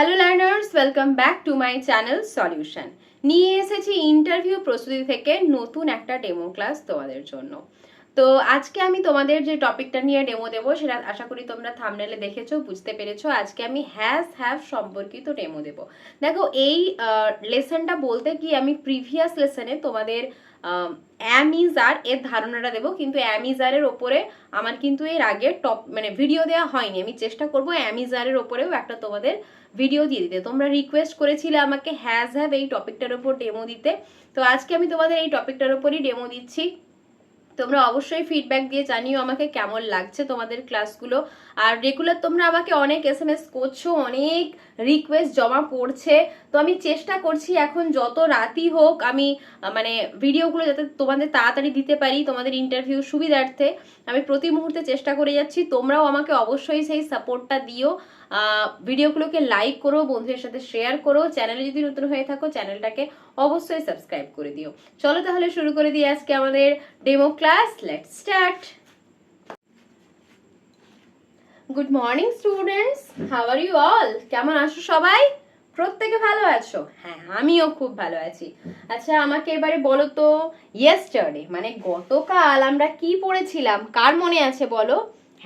Hello learners welcome back to my channel solution নিয়ে এসেছি interview প্রস্তুতি থেকে নতুন একটা ডেমো ক্লাস তোমাদের জন্য। তো আজকে আমি তোমাদের যে টপিকটা নিয়ে ডেমো দেবো, সেটা আশা করি তোমরা থামনেলে দেখেছ, বুঝতে পেরেছ। আজকে আমি হ্যাজ হ্যাভ সম্পর্কিত ডেমো দেবো। দেখো, এই লেসনটা বলতে কি আমি প্রিভিয়াস লেসনে তোমাদের অ্যামিজার এর ধারণাটা দেবো, কিন্তু অ্যামিজারের ওপরে আমার কিন্তু এর আগে টপ মানে ভিডিও দেওয়া হয়নি। আমি চেষ্টা করব অ্যামিজারের ওপরেও একটা তোমাদের ভিডিও দিয়ে দিতে। তোমরা রিকোয়েস্ট করেছিলে আমাকে হ্যাজ হ্যাভ এই টপিকটার ওপর ডেমো দিতে। তো আজকে আমি তোমাদের এই টপিকটার ওপরই ডেমো দিচ্ছি। তোমরা অবশ্যই ফিডব্যাক দিয়ে জানিও আমাকে কেমন লাগছে তোমাদের ক্লাসগুলো আর রেগুলার তোমরা আমাকে অনেক এস এম এস করছ, অনেক রিকোয়েস্ট জমা পড়ছে। তো আমি চেষ্টা করছি এখন যত রাতই হোক আমি মানে ভিডিওগুলো যাতে তোমাদের তাড়াতাড়ি দিতে পারি তোমাদের ইন্টারভিউ সুবিধার্থে। আমি প্রতি মুহূর্তে চেষ্টা করে যাচ্ছি, তোমরাও আমাকে অবশ্যই সেই সাপোর্টটা দিও। ভিডিওগুলোকে লাইক করো, বন্ধুদের সাথে শেয়ার করো। চ্যানেলে যদি নতুন হয়ে থাকো চ্যানেলটাকে অবশ্যই সাবস্ক্রাইব করে দিও। চলো তাহলে শুরু করে দিই আজকে আমাদের demo class let start good morning students how are you all কেমন আছো সবাই? প্রত্যেকে ভালো আছো? হ্যাঁ আমিও খুব ভালো আছি। আচ্ছা আমাকে এবারে বলো তো ইয়েস্টারডে মানে গতকাল আমরা কি পড়েছিলাম? কার মনে আছে বলো?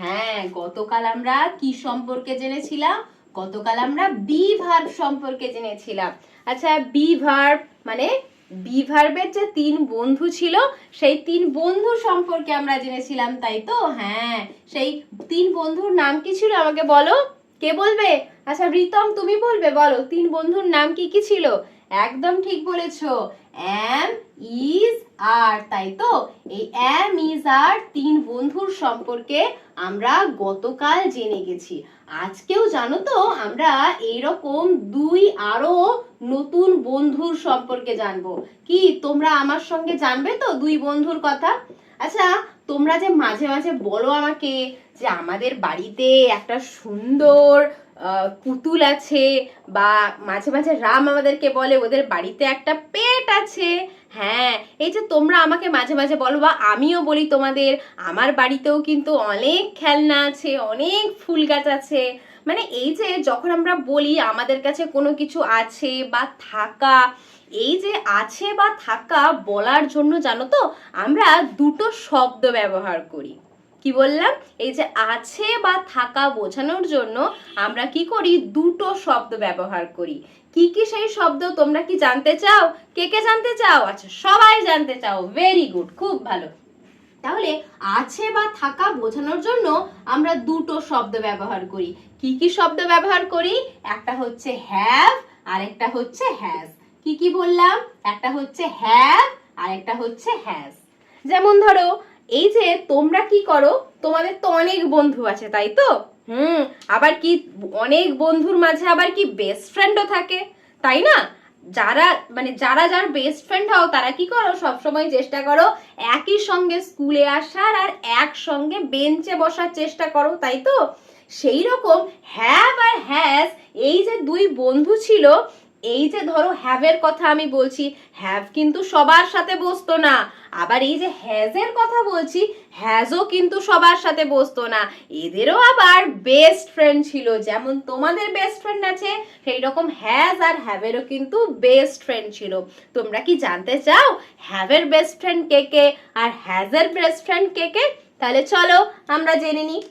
হ্যাঁ গতকাল আমরা কি সম্পর্কে জেনেছিলাম? গতকাল আমরা বি ভার্ব সম্পর্কে জেনেছিলাম। আচ্ছা বি ভার্ব মানে বি ভার্বের যে তিন বন্ধু ছিল, সেই তিন বন্ধু সম্পর্কে আমরা জেনেছিলাম, তাই তো? হ্যাঁ সেই তিন বন্ধুর নাম কি ছিল আমাকে বলো? কে বলবে? আচ্ছা রিতম, তুমি বলবে, বলো, তিন বন্ধুর নাম কি কি ছিল? একদম ঠিক বলেছ। অ্যাম ইজ আর তাই তো? এই অ্যাম ইজ আর তিন বন্ধুর সম্পর্কে আমরা গতকাল জেনে গেছি। আজকেও জানো তো, আমরা এইরকম দুই আরও নতুন বন্ধুর সম্পর্কে জানব। কি, তোমরা আমার সঙ্গে জানবে তো দুই বন্ধুর কথা? আচ্ছা তোমরা যে মাঝে মাঝে বলো আমাকে যে আমাদের বাড়িতে একটা সুন্দর পুতুল আছে বা মাঝে মাঝে রাম আমাদেরকে বলে, ওদের বাড়িতে একটা পেট আছে। হ্যাঁ এই যে তোমরা আমাকে মাঝে মাঝে বলো বা আমিও বলি তোমাদের, আমার বাড়িতেও কিন্তু অনেক খেলনা আছে, অনেক ফুল গাছ আছে। মানে এই যে যখন আমরা বলি আমাদের কাছে কোনো কিছু আছে বা থাকা, এই যে আছে বা থাকা বলার জন্য জানো তো, আমরা দুটো শব্দ ব্যবহার করি। কি বললাম? এই যে আছে বা থাকা বোঝানোর জন্য আমরা কি করি? দুটো শব্দ ব্যবহার করি। কি কি সেই শব্দ তোমরা কি জানতে চাও? কে কে জানতে চাও? আচ্ছা সবাই জানতে চাও। ভেরি গুড খুব ভালো। তাহলে আছে বা থাকা বোঝানোর জন্য আমরা দুটো শব্দ ব্যবহার করি। কি কি শব্দ ব্যবহার করি? একটা হচ্ছে হ্যাভ আর একটা হচ্ছে হ্যাজ কি কি বললাম? একটা হচ্ছে হ্যাভ আর একটা হচ্ছে হ্যাজ যেমন ধরো এই যে তোমরা কি করো, তোমাদের তো অনেক বন্ধু আছে, তাই তো? হুম, আবার কি অনেক বন্ধুর মাঝে আবার কি বেস্ট ফ্রেন্ডও থাকে, তাই না? যারা মানে যারা যার বেস্ট ফ্রেন্ড হও, তারা কি করো, সবসময় চেষ্টা করো একই সঙ্গে স্কুলে আসার আর একসঙ্গে বেঞ্চে বসার চেষ্টা করো, তাই তো? সেই রকম হ্যাভ আর হ্যাজ এই যে দুই বন্ধু ছিল এই যে ধরো হ্যাভের কথা আমি বলছি হ্যাভ কিন্তু সবার সাথে বসতো না। আবার এই যে হ্যাজের কথা বলছি হ্যাজও কিন্তু সবার সাথে বসতো না। এদেরও আবার বেস্ট ফ্রেন্ড ছিল, যেমন তোমাদের বেস্ট ফ্রেন্ড আছে, সেই রকম হ্যাজ আর হ্যাভেরও কিন্তু বেস্ট ফ্রেন্ড ছিল। তোমরা কি জানতে চাও হ্যাভের বেস্ট ফ্রেন্ড কে কে? আর হ্যাজের বেস্ট ফ্রেন্ড কে কে? তাহলে চলো আমরা জেনে নিই।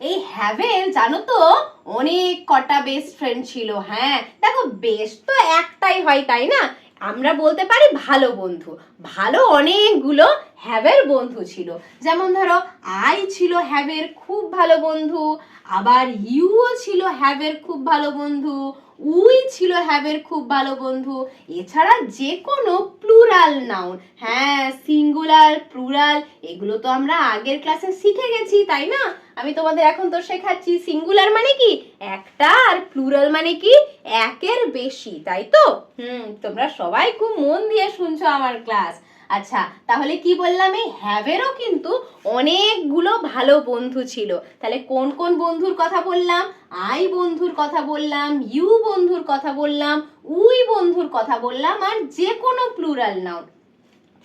এই হ্যাভেন জানো তো, অনেক কটা বেস্ট ফ্রেন্ড ছিল হ্যাঁ? দেখো বেস্ট তো একটাই হয়, তাই না? আমরা বলতে পারি ভালো বন্ধু। ভালো অনেকগুলো হ্যাভের বন্ধু ছিল। যেমন ধরো আই ছিল হ্যাভের খুব ভালো বন্ধু। আবার ইউও ছিল হ্যাভের খুব ভালো বন্ধু। উই ছিল হ্যাভের খুব ভালো বন্ধু। এছাড়া যে কোনো প্লুরাল নাউন। হ্যাঁ সিঙ্গুলার, প্লুরাল, এগুলো তো আমরা আগের ক্লাসে শিখে গেছি, তাই না? আমি তোমাদের এখন তো শেখাচ্ছি সিঙ্গুলার মানে কি? একটা আর প্লুরাল মানে কি? একের বেশি, তাই তো? হুম, তোমরা সবাই খুব মন দিয়ে শুনছো আমার ক্লাস। আচ্ছা তাহলে কি বললাম? এই হ্যাভেরও কিন্তু অনেকগুলো ভালো বন্ধু ছিল। তাহলে কোন কোন বন্ধুর কথা বললাম? আই বন্ধুর কথা বললাম ইউ বন্ধুর কথা বললাম, উই বন্ধুর কথা বললাম, আর যে কোনো প্লুরাল নাউন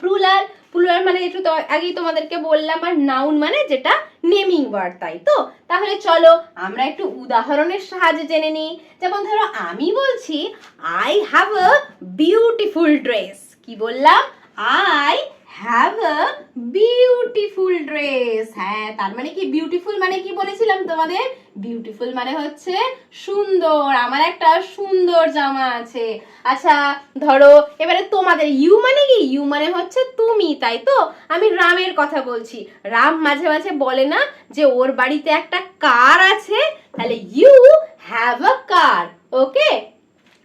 প্লুরাল প্লুরাল মানে একটু আগেই তোমাদেরকে বললাম, আর নাউন মানে যেটা নেমিং ওয়ার্ড তাই তো? তাহলে চলো, আমরা একটু উদাহরণের সাহায্যে জেনে নিই। যেমন ধরো, আমি বলছি I have a beautiful dress কি বললাম? I have a beautiful dress হ্যাঁ তার মানে কি বিউটিফুল মানে কি বলেছিলাম তোমাদের? বিউটিফুল মানে হচ্ছে সুন্দর। আমার একটা সুন্দর জামা আছে। আচ্ছা ধরো, এবারে তোমাদের ইউ মানে কি? ইউ মানে হচ্ছে তুমি, তাই তো? আমি রামের কথা বলছি। রাম মাঝে মাঝে বলে না যে ওর বাড়িতে একটা কার আছে। তাহলে ইউ হ্যাভ আ কার ওকে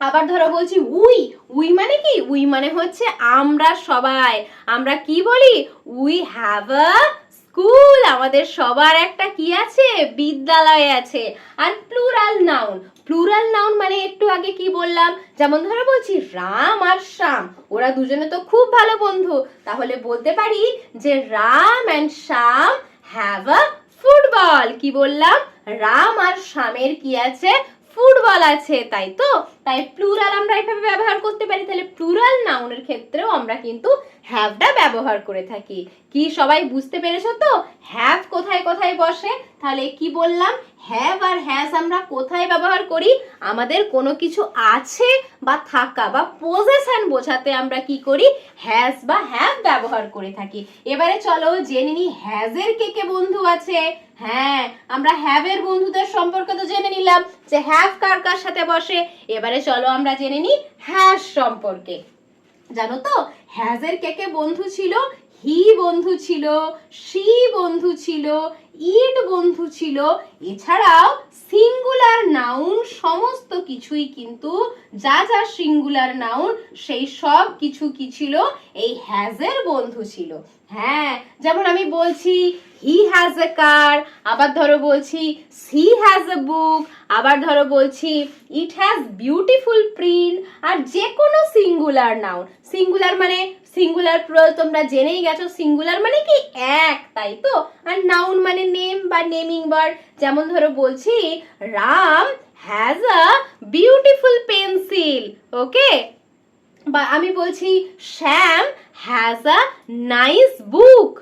আবার ধরো বলছি উই উই মানে কি? উই মানে হচ্ছে আমরা সবাই। আমরা কি বলি? উই হ্যাভ আ স্কুল আমাদের সবার একটা কি আছে? বিদ্যালয় আছে। আর প্লুরাল নাউন প্লুরাল নাউন মানে একটু আগে কি বললাম? যেমন ধরো বলছি রাম আর শ্যাম। ওরা দুজনে তো খুব ভালো বন্ধু। তাহলে বলতে পারি যে Ram and Shyam have a football কি বললাম? রাম আর শ্যামের কি আছে? ফুটবল আছে, তাই তো? তাই প্লুরাল আমরা এভাবে ব্যবহার করতে পারি, তাহলে প্লুরাল নাউনের ক্ষেত্রেও আমরা কিন্তু হ্যাভটা ব্যবহার করে থাকি। কি সবাই বুঝতে পেরেছ তো? হ্যাভ কোথায় কোথায় বসে? তাহলে কি বললাম? হ্যাভ আর হ্যাজ আমরা কোথায় ব্যবহার করি? আমাদের কোনো কিছু আছে বা থাকা বা পজেশন বোঝাতে আমরা কি করি? হ্যাজ বা হ্যাভ ব্যবহার করে থাকি। এবারে চলো জেনে নি হ্যাজের কে কে বন্ধু আছে? হ্যাঁ আমরা হ্যাভের বন্ধুদের সম্পর্কে তো জেনে নিলাম যে হ্যাভ কার কার সাথে বসে? এবারে চলো আমরা জেনে নিই হ্যাশ সম্পর্কে। জানো তো হ্যাজের কে কে বন্ধু ছিল? হি বন্ধু ছিল সি বন্ধু ছিল ইট বন্ধু ছিল। এছাড়াও সিঙ্গুলার নাউন সমস্ত কিছুই কিন্তু যা যা সিঙ্গুলার নাউন সেই সব কিছু কি ছিল? এই হ্যাজের বন্ধু ছিল। হ্যাঁ যেমন আমি বলছি হি হ্যাজ এ কার আবার ধরো বলছি সি হ্যাজ এ বুক আবার ধরো বলছি ইট হ্যাজ বিউটিফুল প্রিন্ট আর যে কোনো সিঙ্গুলার নাউন সিঙ্গুলার মানে সিঙ্গুলার প্রয়োগ তোমরা জেনেই গেছো সিঙ্গুলার মানে কি এক, তাই তো? আর নাউন মানে নেম বা নেমিং ওয়ার্ড যেমন ধরো বলছি, Ram has a beautiful pencil okay? বা আমি বলছি, শ্যাম হ্যাজ আ নাইস বুক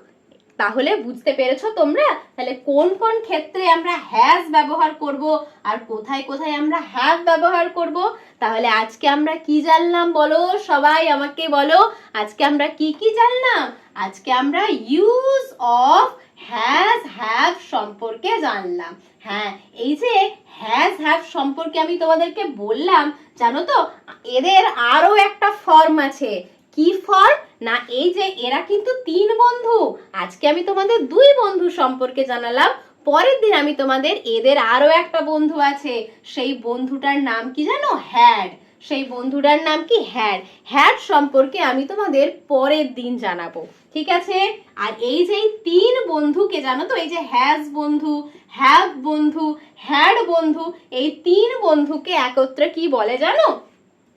তাহলে বুঝতে পেরেছ তোমরা? তাহলে কোন কোন ক্ষেত্রে আমরা হ্যাজ ব্যবহার করব আর কোথায় কোথায় আমরা হ্যাভ ব্যবহার করব? তাহলে আজকে আমরা কি জানলাম বলো? সবাই আমাকে বলো, আজকে আমরা কি কি জানলাম? আজকে আমরা ইউজ অফ হ্যাজ হ্যাভ সম্পর্কে জানলাম। হ্যাঁ এই যে হ্যাজ হ্যাভ সম্পর্কে আমি তোমাদেরকে বললাম, জানো তো? এদের আরও একটা ফর্ম আছে। কি ফর্ম না, এই যে এরা কিন্তু তিন বন্ধু। আজকে আমি তোমাদের দুই বন্ধু সম্পর্কে জানালাম। পরের দিন আমি তোমাদের এদের আরও একটা বন্ধু আছে। সেই বন্ধুটার নাম কি জানো? হ্যাড। সেই বন্ধুটার নাম কি? হ্যাড। হ্যাড সম্পর্কে আমি তোমাদের পরের দিন জানাব। ঠিক আছে? আর এই যে তিন বন্ধুকে জানো তো? এই যে হ্যাজ বন্ধু, হ্যাভ বন্ধু, হ্যাড বন্ধু, এই তিন বন্ধুকে একত্রে কি বলে জানো?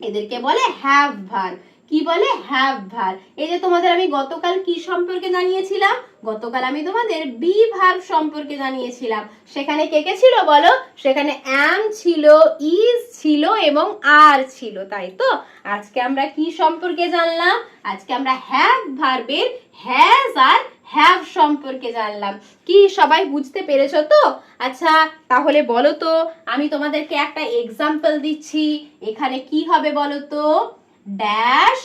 এদেরকে বলে হ্যাভ ভার কি বলে? হ্যাভ ভার। এই যে তোমাদের আমি গতকাল কি সম্পর্কে জানিয়েছিলাম? গতকাল আমি তোমাদের বি ভার্ব সম্পর্কে জানিয়েছিলাম। সেখানে কে কে ছিল বলো? সেখানে অ্যাম ছিল ইজ ছিল এবং আর ছিল, তাই তো? আজকে আমরা কি সম্পর্কে জানলাম? আজকে আমরা হ্যাভ ভার্বের হ্যাজ আর হ্যাভ সম্পর্কে জানলাম। কি সবাই বুঝতে পেরেছ তো? আচ্ছা তাহলে বলো তো, আমি তোমাদেরকে একটা এক্সাম্পল দিচ্ছি। এখানে কি হবে বলো তো? Dash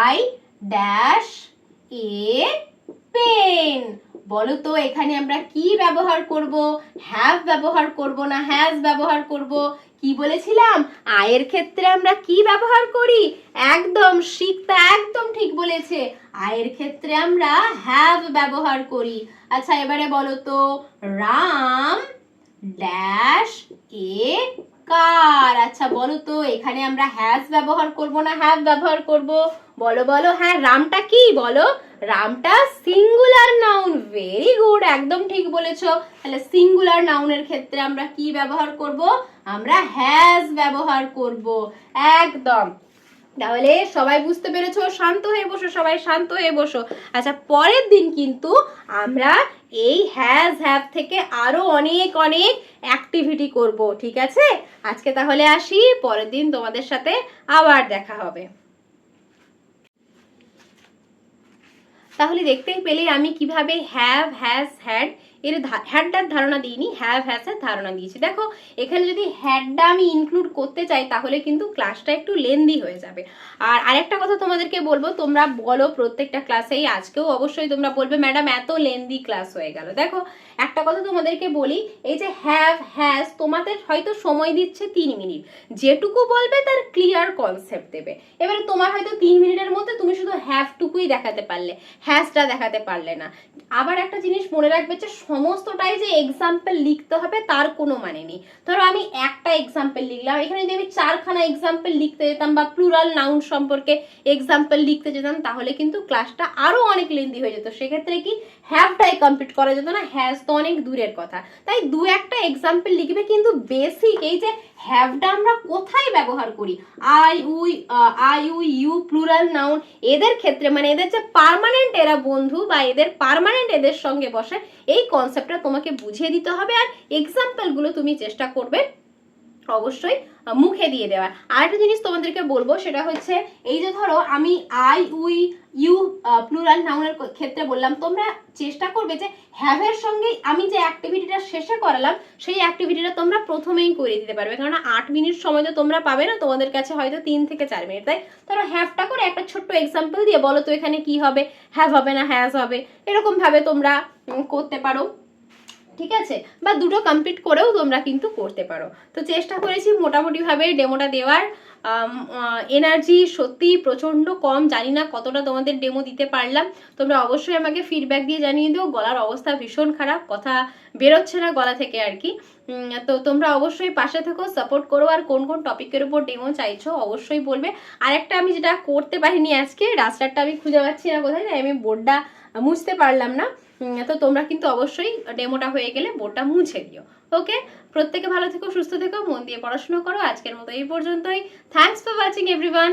I dash a pen বলো তো, এখানে আমরা কি ব্যবহার করব? হ্যাভ ব্যবহার করব না হ্যাজ ব্যবহার করব? কি বলেছিলাম? আয়ের ক্ষেত্রে আমরা কি ব্যবহার করি? একদম, শিখতা একদম ঠিক বলেছে। আয়ের ক্ষেত্রে আমরা হ্যাভ ব্যবহার করি। আচ্ছা এবারে বলো তো রাম ড্যাশ এ কার আচ্ছা বলো তো, এখানে আমরা হ্যাজ ব্যবহার করব না হ্যাভ ব্যবহার করব? বলো বলো হ্যাঁ রামটা কি? বলো, রামটা সিঙ্গুলার নাউন ভেরি গুড একদম ঠিক বলেছ। তাহলে সিঙ্গুলার নাউনের ক্ষেত্রে আমরা কি ব্যবহার করব? আমরা হ্যাজ ব্যবহার করব। একদম। তাহলে সবাই বুঝতে পেরেছ, শান্ত হয়ে বসো, সবাই শান্ত হয়ে বসো। আচ্ছা পরের দিন কিন্তু আমরা এই হ্যাজ হ্যাভ থেকে আরও অনেক অনেক অ্যাক্টিভিটি করব, ঠিক আছে? আজকে তাহলে আসি, পরের দিন তোমাদের সাথে আবার দেখা হবে। তাহলে দেখতেই পেলে আমি কীভাবে হ্যাভ হ্যাজ হ্যাড এর হ্যাডটার ধারণা দিইনি হ্যাভ হ্যাজের ধারণা দিয়েছি। দেখো, এখানে যদি হ্যাডটা আমি ইনক্লুড করতে চাই, তাহলে কিন্তু ক্লাসটা একটু লেন্দি হয়ে যাবে। আর আরেকটা কথা তোমাদেরকে বলব, তোমরা বলো প্রত্যেকটা ক্লাসেই আজকেও অবশ্যই তোমরা বলবে ম্যাডাম এত লেন্দি ক্লাস হয়ে গেল। দেখো, একটা কথা তোমাদেরকে বলি, এই যে হ্যাভ হ্যাজ তোমাদের হয়তো সময় দিচ্ছে তিন মিনিট। যেটুকু বলবে তার ক্লিয়ার কনসেপ্ট দেবে। এবারে তোমার হয়তো তিন মিনিটের মধ্যে তুমি শুধু হ্যাভটুকুই দেখাতে পারলে হ্যাজটা দেখাতে পারলে না। আবার একটা জিনিস মনে রাখবে যে সমস্তটাই যে এক্সাম্পল লিখতে হবে, তার কোনো মানে নেই। ধরো আমি একটা এক্সাম্পল লিখলাম, এখানে যদি আমি চারখানা এক্সাম্পল লিখতে যেতাম বা প্লুরাল নাউন সম্পর্কে এক্সাম্পল লিখতে যেতাম, তাহলে কিন্তু ক্লাসটা আরও অনেক লেন্দি হয়ে যেত। সেক্ষেত্রে কি হ্যাভটাই কমপ্লিট করা যেত না হ্যাজ তো অনেক দূরের কথা। তাই দু একটা এক্সাম্পল লিখবে কিন্তু বেসিক এই যে হ্যাভটা আমরা কোথায় ব্যবহার করি? I we I we you plural noun এদের ক্ষেত্রে মানে এদের যে পার্মানেন্ট এরা বন্ধু বা এদের পার্মানেন্ট এদের সঙ্গে বসে, এই কনসেপ্টটা তোমাকে বুঝিয়ে দিতে হবে আর এক্সাম্পলগুলো তুমি চেষ্টা করবে অবশ্যই মুখে দিয়ে দেওয়ার আরেকটা জিনিস তোমাদেরকে বলব, সেটা হচ্ছে এই যে ধরো আমি আই উই ইউ প্লুরাল নাউনের ক্ষেত্রে বললাম, তোমরা চেষ্টা করবে যে হ্যাভের সঙ্গে আমি যে অ্যাক্টিভিটিটা শেষে করালাম, সেই অ্যাক্টিভিটিটা তোমরা প্রথমেই করে দিতে পারবে। কারণ আট মিনিট সময় তো তোমরা পাবে না, তোমাদের কাছে হয়তো তিন থেকে চার মিনিট। তাই ধরো হ্যাভটা করে একটা ছোট্ট এক্সাম্পল দিয়ে বলো তো এখানে কি হবে হ্যাভ হবে না হ্যাজ হবে, এরকমভাবে তোমরা করতে পারো। ঠিক আছে? বা দুটো কমপ্লিট করেও তোমরা কিন্তু করতে পারো। তো চেষ্টা করেছি মোটামুটিভাবে ডেমোটা দেওয়ার। এনার্জি সত্যি প্রচণ্ড কম। জানি না কতটা তোমাদের ডেমো দিতে পারলাম। তোমরা অবশ্যই আমাকে ফিডব্যাক দিয়ে জানিয়ে দিও। গলার অবস্থা ভীষণ খারাপ। কথা বেরোচ্ছে না গলা থেকে আর কি। তো তোমরা অবশ্যই পাশে থেকো সাপোর্ট করো। আর কোন কোন টপিকের উপর ডেমো চাইছো অবশ্যই বলবে। আর একটা আমি যেটা করতে পারিনি আজকে, রাস্তারটা আমি খুঁজে পাচ্ছি না কোথায়, তাই আমি বোর্ডটা মুছতে পারলাম না। তো তোমরা কিন্তু অবশ্যই ডেমোটা হয়ে গেলে বোর্ডটা মুছে দিও। ওকে প্রত্যেকে ভালো থেকো, সুস্থ থেকো, মন দিয়ে পড়াশুনো করো। আজকের মতো এই পর্যন্তই। Thanks for watching everyone